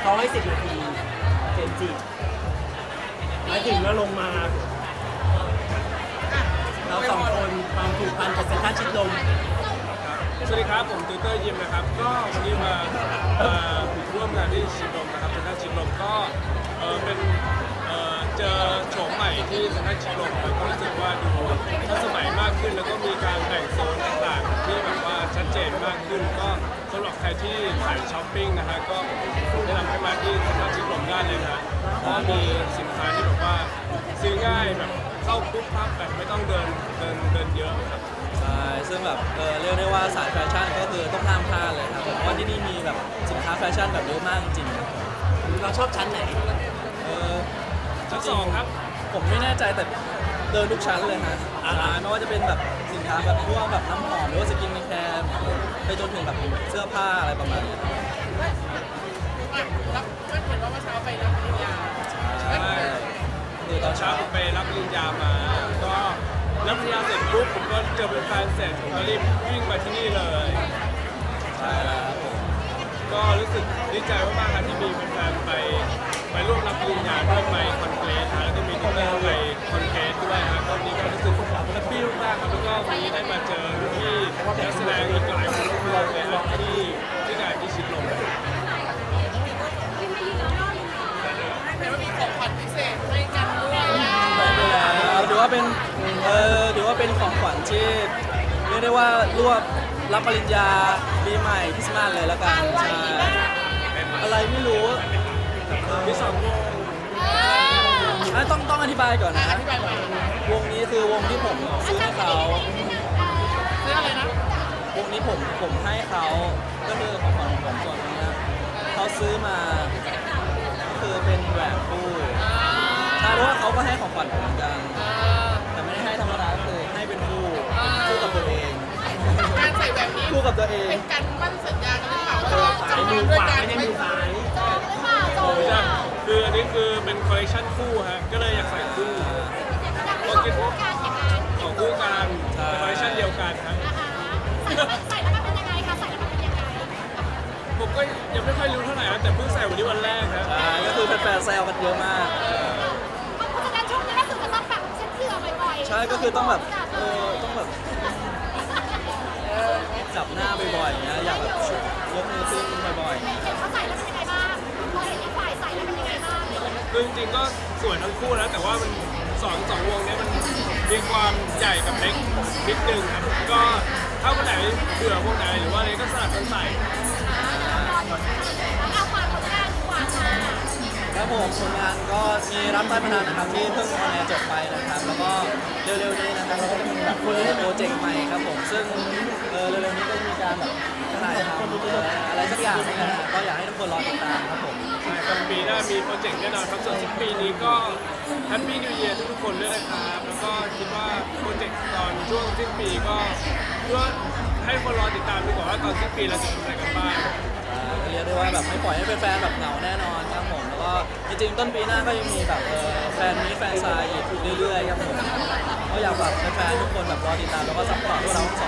เขาให้สิบนาทีเจนจิหมายถึงว่าลงมา เราสองคนความผูกพันกับเซนทัชชิดลมสวัสดีครับ ผมติวเตอร์ยิมนะครับ ก็วันนี้มาเอ่อร่วมงานที่ชิดลมนะครับเซนทัชชิดลมก็เอ่อเป็น มใหม่ที่เซ็นทรัลชิดลมแล้วก็รู้สึกว่าดูทันสมัยมากขึ้น แล้วก็มีการแบ่งโซนต่างๆ ที่แบบว่าชัดเจนมากขึ้น ก็สำหรับใครที่สายช้อปปิ้งนะฮะก็แนะนำให้มาที่เซ็นทรัลชิดลมได้เลยนะฮะเพราะว่ามีสินค้าที่แบบว่าซื้อง่ายแบบเข้าปุ๊บปั๊บแบบไม่ต้องเดินเดินเดินเยอะครับ ใช่ซึ่งแบบเออเรียกได้ว่าสายแฟชั่นก็คือต้องห้ามพลาดเลยครับเพราะว่าที่นี่มีแบบสินค้าแฟชั่นแบบเยอะมากจริงๆครับเราชอบชั้นไหน เออ ชั้นสองครับ ผมไม่แน่ใจแต่เดินทุกชั้นเลยฮะอ่าใช่ไม่ว่าจะเป็นแบบสินค้าแบบพวกแบบน้ำหอมหรือว่าสกินแคร์ไปจนถึงแบบเสื้อผ้าอะไรประมาณเนี้ยรับเห็นว่าเมื่อเช้าไปรับปริญญาใช่คือตอนเช้าเช้าผมไปรับปริญญามา ก็รับปริญญาเสร็จปุ๊บผมก็เจอเป็นแฟนเสร็จผมก็รีบวิ่งมาที่นี่เลย ใช่แล้วครับผมก็รู้สึกดีใจมากๆครับที่มีแฟนๆไป ไปร่วมรับปริญญาด้วยไปคอนเกรสนะแล้วก็มีทุกคนไปคอนเกรสด้วยครับก็นี้ก็รู้สึกแฮปปี้มากๆครับแล้วก็วันนี้ได้มาเจอที่นักแสดงอีกหลายคนมากเลยครับที่ที่งานที่ชิดลมเห็นว่ามีของขวัญพิเศษให้กันด้วยไปไปแล้วถือว่าเป็นเออถือว่าเป็นของขวัญที่เรียกได้ว่ารวบรับปริญญาปีใหม่คริสต์มาสเลยแล้วกันใช่อะไรไม่รู้ มีสองวงอะต้องต้องอธิบายก่อนนะ อธิบายหน่อยวงนี้คือวงที่ผมซื้อให้เขาซื้ออะไรนะ วงนี้ผมผมให้เขาก็คือของขวัญของผมส่วนนี้นะเขาซื้อมา คือเป็นแหวนคู่ใช่เพราะว่าเขาก็ให้ของขวัญผมเหมือนกัน แต่ไม่ได้ให้ธรรมดาก็คือให้เป็นคู่คู่กับตัวเองการใส่แบบนี้คู่กับตัวเอง เป็นการมั่นสัญญากันหรือเปล่าว่าเราสายจะมืมาอด้วขยวากันไม่ได้มือซ้ายไม่ใช่ คืออันนี้คือเป็นคอลเลคชันคู่ฮะก็เลยอยากใส่คู่ก็คิดของคู่กันเป็นคอลเลคชันเดียวกันฮะใส่แล้วมันเป็นยังไงคะใส่แล้วมันเป็นยังไงผมก็ยังไม่ค่อยรู้เท่าไหร่นะแต่เพิ่งใส่วันนี้วันแรกครับใช่ก็คือแฟนๆแซวกันเยอะมากเพราะฉะนั้นช่วงนี้ก็คือจะต้องแบบเช็ดเหงื่อบ่อยๆใช่ก็คือต้องแบบเออต้องแบบจับหน้าบ่อยๆอย่างเงี้ยอยากแบบ คือจริงๆก็สวยทั้งคู่นะแต่ว่ามันสองสองวงเนี้ยมันมีความใหญ่กับเล็กนิดนึงครับก็ถ้าคนไหนเบื่อวงไหนหรือว่าอะไรก็สลับกันใส่ ครับผมผลงานก็มีรับใต้พนันนะครับที่เพิ่งออนแอร์จบไปนะครับแล้วก็เร็วๆนี้นะครับเราก็มีแบบโปรเจกต์ใหม่ครับผมซึ่งเออเร็วๆนี้ก็จะมีการแบบถ่ายทำอะไรสักอย่างนี่นะฮะก็อยากให้ทุกคนรอติดตามครับผมใช่ครับปีหน้ามีโปรเจกต์แน่นอนครับส่วนสิ้นปีนี้ก็แฮปปี้นิวเยียร์ทุกๆคนด้วยนะครับแล้วก็คิดว่าโปรเจกต์ตอนช่วงสิ้นปีก็เพื่อให้คนรอติดตามดีกว่าว่าตอนสิ้นปีเราจะทำอะไรกันบ้างอ่าเรียกได้ว่าแบบไม่ปล่อยให้แฟนๆแบบเหงาแน่นอนครับผมแล้วก็จ ริงๆ ต้นปีหน้าก็ยังมีแบบเออแฟนมีแฟนซายอีกเรื่อยๆครับผมก็อยากฝากแฟนๆทุกคนแบบรอติดตามแล้วก็ซัพพอร์ตพวกเราทั้งสอง